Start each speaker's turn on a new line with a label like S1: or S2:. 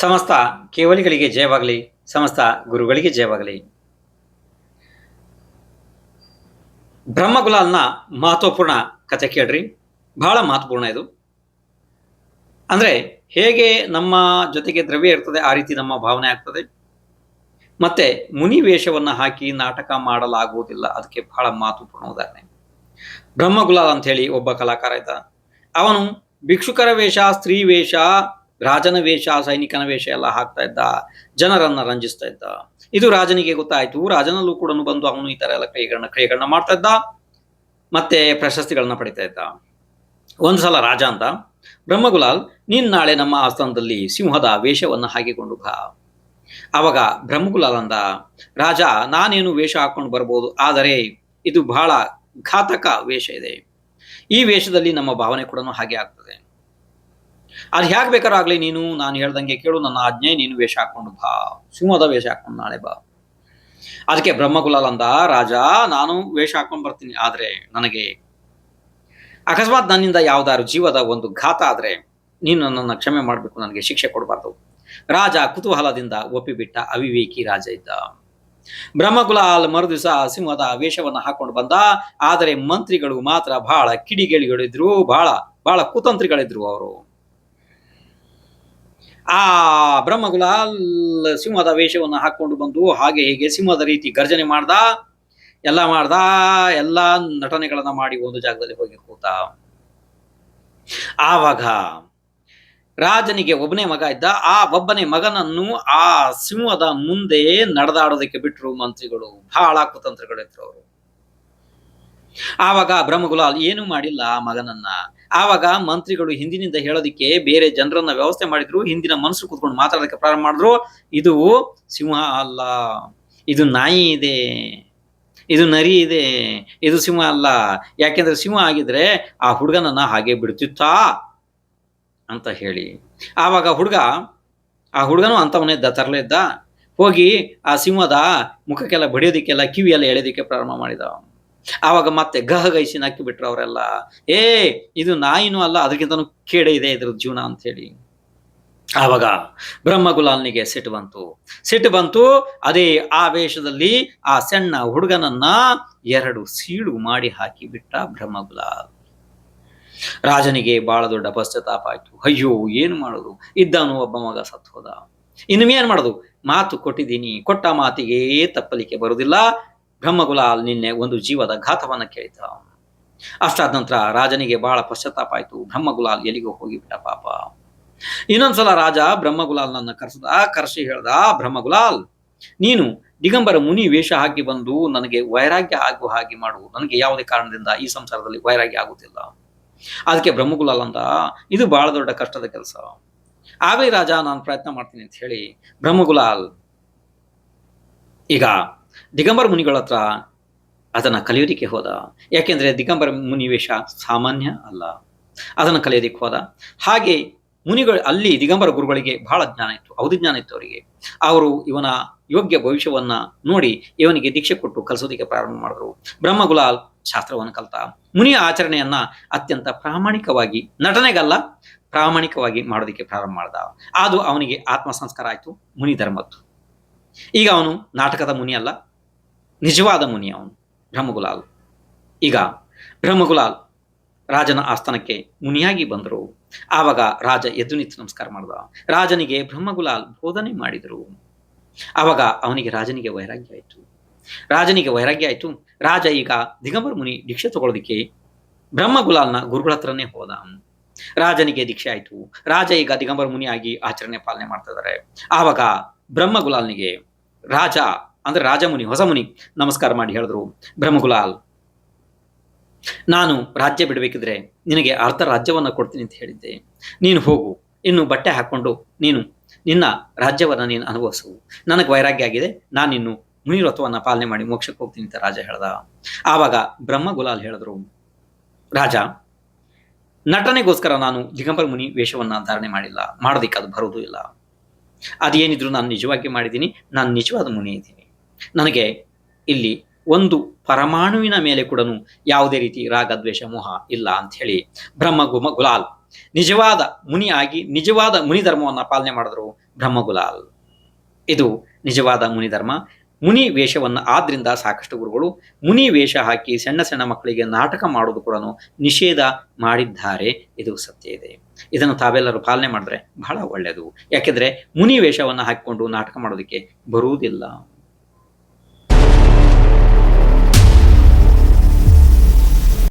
S1: ಸಮಸ್ತ ಕೇವಲಿಗಳಿಗೆ ಜಯವಾಗಲಿ, ಸಮಸ್ತ ಗುರುಗಳಿಗೆ ಜಯವಾಗಲಿ. ಬ್ರಹ್ಮಗುಲಾಲ್ನ ಮಹತ್ವಪೂರ್ಣ ಕಥೆ ಕೇಳ್ರಿ. ಬಹಳ ಮಹತ್ವಪೂರ್ಣ ಇದು. ಅಂದರೆ ಹೇಗೆ ನಮ್ಮ ಜೊತೆಗೆ ದ್ರವ್ಯ ಇರ್ತದೆ, ಆ ರೀತಿ ನಮ್ಮ ಭಾವನೆ ಆಗ್ತದೆ. ಮತ್ತೆ ಮುನಿ ವೇಷವನ್ನು ಹಾಕಿ ನಾಟಕ ಮಾಡಲಾಗುವುದಿಲ್ಲ, ಅದಕ್ಕೆ ಬಹಳ ಮಹತ್ವಪೂರ್ಣ ಉದಾಹರಣೆ. ಬ್ರಹ್ಮಗುಲಾಲ್ ಅಂತ ಹೇಳಿ ಒಬ್ಬ ಕಲಾಕಾರ ಇದ್ದ ಅವನು ಭಿಕ್ಷುಕರ ವೇಷ, ಸ್ತ್ರೀ ವೇಷ ರಾಜನ ವೇಷ, ಸೈನಿಕನ ವೇಷ ಎಲ್ಲ ಹಾಕ್ತಾ ಇದ್ದ, ಜನರನ್ನ ರಂಜಿಸ್ತಾ ಇದ್ದ. ಇದು ರಾಜನಿಗೆ ಗೊತ್ತಾಯ್ತು. ರಾಜನಲ್ಲೂ ಕೂಡ ಬಂದು ಅವನು ಈ ತರ ಎಲ್ಲ ಕೈಗಳನ್ನ ಕ್ರಿಯೆಗಳನ್ನ ಮಾಡ್ತಾ ಇದ್ದ. ಮತ್ತೆ ಪ್ರಶಸ್ತಿಗಳನ್ನ ಪಡಿತಾ ಇದ್ದ. ಒಂದು ಸಲ ರಾಜ ಅಂತ ಬ್ರಹ್ಮಗುಲಾಲ್, ನೀನ್ ನಾಳೆ ನಮ್ಮ ಆಸ್ಥಾನದಲ್ಲಿ ಸಿಂಹದ ವೇಷವನ್ನು ಹಾಕಿಕೊಂಡು ಬಾ. ಆವಾಗ ಬ್ರಹ್ಮಗುಲಾಲ್ ಅಂದ, ರಾಜ, ನಾನೇನು ವೇಷ ಹಾಕೊಂಡು ಬರ್ಬೋದು, ಆದರೆ ಇದು ಬಹಳ ಘಾತಕ ವೇಷ ಇದೆ. ಈ ವೇಷದಲ್ಲಿ ನಮ್ಮ ಭಾವನೆ ಕೂಡ ಹಾಗೆ ಆಗ್ತದೆ. ಅದು ಹೇಗೆ ಬೇಕಾದ್ರೂ ಆಗ್ಲಿ, ನೀನು, ನಾನು ಹೇಳ್ದಂಗೆ ಕೇಳು, ನನ್ನ ಆಜ್ಞೆ, ನೀನು ವೇಷ ಹಾಕೊಂಡು ಬಾ. ಸಿಂಹದ ವೇಷ ಹಾಕೊಂಡು ನಾಳೆ ಬಾ. ಅದಕ್ಕೆ ಬ್ರಹ್ಮಗುಲಾಲ್ ಅಂದ, ರಾಜ, ನಾನು ವೇಷ ಹಾಕೊಂಡು ಬರ್ತೀನಿ, ಆದ್ರೆ ನನಗೆ ಅಕಸ್ಮಾತ್ ನನ್ನಿಂದ ಯಾವ್ದಾದ್ರು ಜೀವದ ಒಂದು ಘಾತ ಆದ್ರೆ ನೀನು ನನ್ನನ್ನು ಕ್ಷಮೆ ಮಾಡಬೇಕು, ನನಗೆ ಶಿಕ್ಷೆ ಕೊಡಬಾರ್ದು. ರಾಜ ಕುತೂಹಲದಿಂದ ಒಪ್ಪಿಬಿಟ್ಟ ಅವಿವೇಕಿ ರಾಜ ಇದ್ದ. ಬ್ರಹ್ಮಗುಲಾಲ್ ಮರುದಿವಸ ಸಿಂಹದ ವೇಷವನ್ನು ಹಾಕೊಂಡು ಬಂದ. ಆದರೆ ಮಂತ್ರಿಗಳು ಮಾತ್ರ ಬಹಳ ಕಿಡಿಗೇಳಿಗಳಿದ್ರು ಬಹಳ ಬಹಳ ಕುತಂತ್ರಿಗಳಿದ್ರು ಅವರು. ಆ ಬ್ರಹ್ಮಗುಲಾಲ್ ಸಿಂಹದ ವೇಷವನ್ನು ಹಾಕೊಂಡು ಬಂದು ಹಾಗೆ ಹೀಗೆ ಸಿಂಹದ ರೀತಿ ಗರ್ಜನೆ ಮಾಡ್ದ, ಎಲ್ಲ ಮಾಡ್ದ, ಎಲ್ಲ ನಟನೆಗಳನ್ನ ಮಾಡಿ ಒಂದು ಜಾಗದಲ್ಲಿ ಹೋಗಿ ಕೂತ. ಆವಾಗ ರಾಜನಿಗೆ ಒಬ್ಬನೇ ಮಗ ಇದ್ದ, ಆ ಒಬ್ಬನೇ ಮಗನನ್ನು ಆ ಸಿಂಹದ ಮುಂದೆ ನಡೆದಾಡೋದಕ್ಕೆ ಬಿಟ್ರು ಮಂತ್ರಿಗಳು. ಬಹಳ ಕುತಂತ್ರಗಳಿದ್ರು ಅವರು. ಆವಾಗ ಬ್ರಹ್ಮಗುಲಾಲ್ ಏನು ಮಾಡಿಲ್ಲ ಆ ಮಗನನ್ನ. ಆವಾಗ ಮಂತ್ರಿಗಳು ಹಿಂದಿನಿಂದ ಹೇಳೋದಿಕ್ಕೆ ಬೇರೆ ಜನರನ್ನ ವ್ಯವಸ್ಥೆ ಮಾಡಿದ್ರು, ಹಿಂದಿನ ಮನಸ್ಸು ಕೂತ್ಕೊಂಡು ಮಾತಾಡೋದಕ್ಕೆ ಪ್ರಾರಂಭ ಮಾಡಿದ್ರು. ಇದು ಸಿಂಹ ಅಲ್ಲ. ಇದು ನಾಯಿ ಇದೆ. ಇದು ನರಿ ಇದೆ. ಇದು ಸಿಂಹ ಅಲ್ಲ. ಯಾಕೆಂದ್ರೆ ಸಿಂಹ ಆಗಿದ್ರೆ ಆ ಹುಡುಗನನ್ನ ಹಾಗೆ ಬಿಡ್ತಿತ್ತಾ ಅಂತ ಹೇಳಿ. ಆವಾಗ ಹುಡುಗ, ಆ ಹುಡುಗನು ಅಂತವನೇ ಇದ್ದ, ತರಲೇ ಇದ್ದ. ಹೋಗಿ ಆ ಸಿಂಹದ ಮುಖಕ್ಕೆಲ್ಲ ಬಡಿಯೋದಿಕ್ಕೆಲ್ಲ ಕಿವಿಯೆಲ್ಲ ಎಳೆಯೋದಿಕ್ಕೆ ಪ್ರಾರಂಭ ಮಾಡಿದ. ಆವಾಗ ಮತ್ತೆ ಗಹಗೈಸಿ ನಕ್ಕಿ ಬಿಟ್ರು ಅವರೆಲ್ಲ. ಏ, ಇದು ನಾಯಿನೂ ಅಲ್ಲ, ಅದಕ್ಕಿಂತನು ಕೇಡೆ ಇದೆ ಇದ್ರ ಜೀವನ ಅಂತ ಹೇಳಿ. ಆವಾಗ ಬ್ರಹ್ಮಗುಲಾಲ್ನಿಗೆ ಸಿಟ್ಟು ಬಂತು. ಸಿಟ್ಟು ಬಂತು, ಅದೇ ಆ ವೇಷದಲ್ಲಿ ಆ ಸಣ್ಣ ಹುಡುಗನನ್ನ ಎರಡು ಸೀಳು ಮಾಡಿ ಹಾಕಿ ಬಿಟ್ಟ ಬ್ರಹ್ಮಗುಲಾಲ್. ರಾಜನಿಗೆ ಬಹಳ ದೊಡ್ಡ ಪಶ್ಚಾತ್ತಾಪ ಆಯ್ತು. ಅಯ್ಯೋ, ಏನು ಮಾಡೋದು? ಇದ್ದಾನು ಒಬ್ಬ ಮಗ ಸತ್ತು ಹೋದ ಇನ್ನು ಏನ್ ಮಾಡೋದು? ಮಾತು ಕೊಟ್ಟಿದ್ದೀನಿ. ಕೊಟ್ಟ ಮಾತಿಗೆ ತಪ್ಪಲಿಕ್ಕೆ ಬರುವುದಿಲ್ಲ ಬ್ರಹ್ಮಗುಲಾಲ್ ನಿನ್ನೆ ಒಂದು ಜೀವದ ಘಾತವನ್ನ ಕೇಳಿದ ಅಷ್ಟಾದ ನಂತರ ರಾಜನಿಗೆ ಬಹಳ ಪಶ್ಚಾತ್ತಾಪ ಆಯ್ತು. ಬ್ರಹ್ಮಗುಲಾಲ್ ಎಲ್ಲಿಗೋ ಹೋಗಿಬಿಟ್ಟ ಪಾಪ. ಇನ್ನೊಂದ್ಸಲ ರಾಜ ಬ್ರಹ್ಮಗುಲಾಲ್ನನ್ನ ಕರೆಸದ, ಕರೆಸಿ ಹೇಳ್ದ ಬ್ರಹ್ಮಗುಲಾಲ್ ನೀನು ದಿಗಂಬರ ಮುನಿ ವೇಷ ಹಾಕಿ ಬಂದು ನನಗೆ ವೈರಾಗ್ಯ ಆಗುವ ಹಾಗೆ ಮಾಡು. ನನಗೆ ಯಾವುದೇ ಕಾರಣದಿಂದ ಈ ಸಂಸಾರದಲ್ಲಿ ವೈರಾಗ್ಯ ಆಗುತ್ತಿಲ್ಲ. ಅದಕ್ಕೆ ಬ್ರಹ್ಮಗುಲಾಲ್ ಅಂತ ಇದು ಬಹಳ ದೊಡ್ಡ ಕಷ್ಟದ ಕೆಲಸ. ಆಗಲಿ ರಾಜ, ನಾನು ಪ್ರಯತ್ನ ಮಾಡ್ತೀನಿ ಅಂತ ಹೇಳಿ ಬ್ರಹ್ಮಗುಲಾಲ್ ಈಗ ದಿಗಂಬರ ಮುನಿಗಳ ಹತ್ರ ಅದನ್ನ ಕಲಿಯೋದಿಕ್ಕೆ ಹೋದ. ಯಾಕೆಂದ್ರೆ ದಿಗಂಬರ ಮುನಿ ವೇಷ ಸಾಮಾನ್ಯ ಅಲ್ಲ. ಅದನ್ನು ಕಲಿಯೋದಿಕ್ಕೆ ಹೋದ. ಹಾಗೆ ಮುನಿಗಳು ಅಲ್ಲಿ ದಿಗಂಬರ ಗುರುಗಳಿಗೆ ಬಹಳ ಜ್ಞಾನ ಇತ್ತು. ಅವಧಿ ಜ್ಞಾನ ಇತ್ತು ಅವರಿಗೆ. ಅವರು ಇವನ ಯೋಗ್ಯ ಭವಿಷ್ಯವನ್ನ ನೋಡಿ ಇವನಿಗೆ ದೀಕ್ಷೆ ಕೊಟ್ಟು ಕಲಿಸೋದಿಕ್ಕೆ ಪ್ರಾರಂಭ ಮಾಡಿದ್ರು. ಬ್ರಹ್ಮಗುಲಾಲ್ ಶಾಸ್ತ್ರವನ್ನು ಕಲಿತ ಮುನಿಯ ಆಚರಣೆಯನ್ನ ಅತ್ಯಂತ ಪ್ರಾಮಾಣಿಕವಾಗಿ, ನಟನೆಗಲ್ಲ, ಪ್ರಾಮಾಣಿಕವಾಗಿ ಮಾಡೋದಿಕ್ಕೆ ಪ್ರಾರಂಭ ಮಾಡ್ದ. ಅದು ಅವನಿಗೆ ಆತ್ಮ ಸಂಸ್ಕಾರ ಆಯ್ತು, ಮುನಿ ಧರ್ಮದ್ದು. ಈಗ ಅವನು ನಾಟಕದ ಮುನಿ ಅಲ್ಲ ನಿಜವಾದ ಮುನಿ ಅವನು, ಬ್ರಹ್ಮಗುಲಾಲ್. ಈಗ ಬ್ರಹ್ಮಗುಲಾಲ್ ರಾಜನ ಆಸ್ಥಾನಕ್ಕೆ ಮುನಿಯಾಗಿ ಬಂದರು. ಆವಾಗ ರಾಜ ಎದ್ದು ನಿಂತು ನಮಸ್ಕಾರ ಮಾಡಿದ. ರಾಜನಿಗೆ ಬ್ರಹ್ಮಗುಲಾಲ್ ಬೋಧನೆ ಮಾಡಿದರು. ಆವಾಗ ಅವನಿಗೆ ರಾಜನಿಗೆ ವೈರಾಗ್ಯ ಆಯಿತು. ರಾಜನಿಗೆ ವೈರಾಗ್ಯ ಆಯಿತು. ರಾಜ ಈಗ ದಿಗಂಬರ ಮುನಿ ದೀಕ್ಷೆ ತಗೊಳ್ಳೋದಕ್ಕೆ ಬ್ರಹ್ಮಗುಲಾಲ್ನ ಗುರುಗಳ ಹತ್ರನೇ ಹೋದ. ರಾಜನಿಗೆ ದೀಕ್ಷೆ ಆಯಿತು. ರಾಜ ಈಗ ದಿಗಂಬರ ಮುನಿಯಾಗಿ ಆಚರಣೆ ಪಾಲನೆ ಮಾಡ್ತಾ ಇದ್ದಾರೆ. ಆವಾಗ ಬ್ರಹ್ಮಗುಲಾಲ್ನಿಗೆ ರಾಜ ಅಂದ್ರೆ ರಾಜಮುನಿ ಹೊಸ ಮುನಿ ನಮಸ್ಕಾರ ಮಾಡಿ ಹೇಳಿದ್ರು. ಬ್ರಹ್ಮಗುಲಾಲ್, ನಾನು ರಾಜ್ಯ ಬಿಡಬೇಕಿದ್ರೆ ನಿನಗೆ ಅರ್ಧ ರಾಜ್ಯವನ್ನು ಕೊಡ್ತೀನಿ ಅಂತ ಹೇಳಿದ್ದೆ. ನೀನು ಹೋಗು, ಇನ್ನು ಬಟ್ಟೆ ಹಾಕ್ಕೊಂಡು ನೀನು ನಿನ್ನ ರಾಜ್ಯವನ್ನು ನೀನು ಅನುಭವಿಸು. ನನಗೆ ವೈರಾಗ್ಯ ಆಗಿದೆ ನಾನಿನ್ನು ಮುನಿರತ್ವವನ್ನು ಪಾಲನೆ ಮಾಡಿ ಮೋಕ್ಷಕ್ಕೆ ಹೋಗ್ತೀನಿ ಅಂತ ರಾಜ ಹೇಳ್ದ. ಆವಾಗ ಬ್ರಹ್ಮ ಗುಲಾಲ್ ಹೇಳಿದ್ರು, ರಾಜ, ನಟನೆಗೋಸ್ಕರ ನಾನು ದಿಗಂಬರ ಮುನಿ ವೇಷವನ್ನ ಧಾರಣೆ ಮಾಡಿಲ್ಲ, ಮಾಡೋದಿಕ್ಕೆ ಅದು ಬರೋದು ಇಲ್ಲ. ಅದೇನಿದ್ರು ನಾನು ನಿಜವಾಗಿ ಮಾಡಿದ್ದೀನಿ, ನಾನು ನಿಜವಾದ ಮುನಿ ಇದ್ದೀನಿ. ನನಗೆ ಇಲ್ಲಿ ಒಂದು ಪರಮಾಣುವಿನ ಮೇಲೆ ಕೂಡ ಯಾವುದೇ ರೀತಿ ರಾಗ, ದ್ವೇಷ, ಮೋಹ ಇಲ್ಲ ಅಂತ ಹೇಳಿ ಬ್ರಹ್ಮ ಗುಮ, ಗುಲಾಲ್ ನಿಜವಾದ ಮುನಿ ಆಗಿ ನಿಜವಾದ ಮುನಿ ಧರ್ಮವನ್ನ ಪಾಲನೆ ಮಾಡಿದ್ರು ಬ್ರಹ್ಮಗುಲಾಲ್ ಇದು ನಿಜವಾದ ಮುನಿ ಧರ್ಮ. ಮುನಿ ವೇಷವನ್ನು ಆದ್ರಿಂದ ಸಾಕಷ್ಟು ಗುರುಗಳು ಮುನಿ ವೇಷ ಹಾಕಿ ಸಣ್ಣ ಸಣ್ಣ ಮಕ್ಕಳಿಗೆ ನಾಟಕ ಮಾಡೋದು ಕೂಡ ನಿಷೇಧ ಮಾಡಿದ್ದಾರೆ. ಇದು ಸತ್ಯ ಇದೆ. ಇದನ್ನು ತಾವೆಲ್ಲರೂ ಪಾಲನೆ ಮಾಡಿದ್ರೆ ಬಹಳ ಒಳ್ಳೆಯದು. ಯಾಕೆಂದರೆ ಮುನಿ ವೇಷವನ್ನು ಹಾಕಿಕೊಂಡು ನಾಟಕ ಮಾಡೋದಕ್ಕೆ ಬರುವುದಿಲ್ಲ.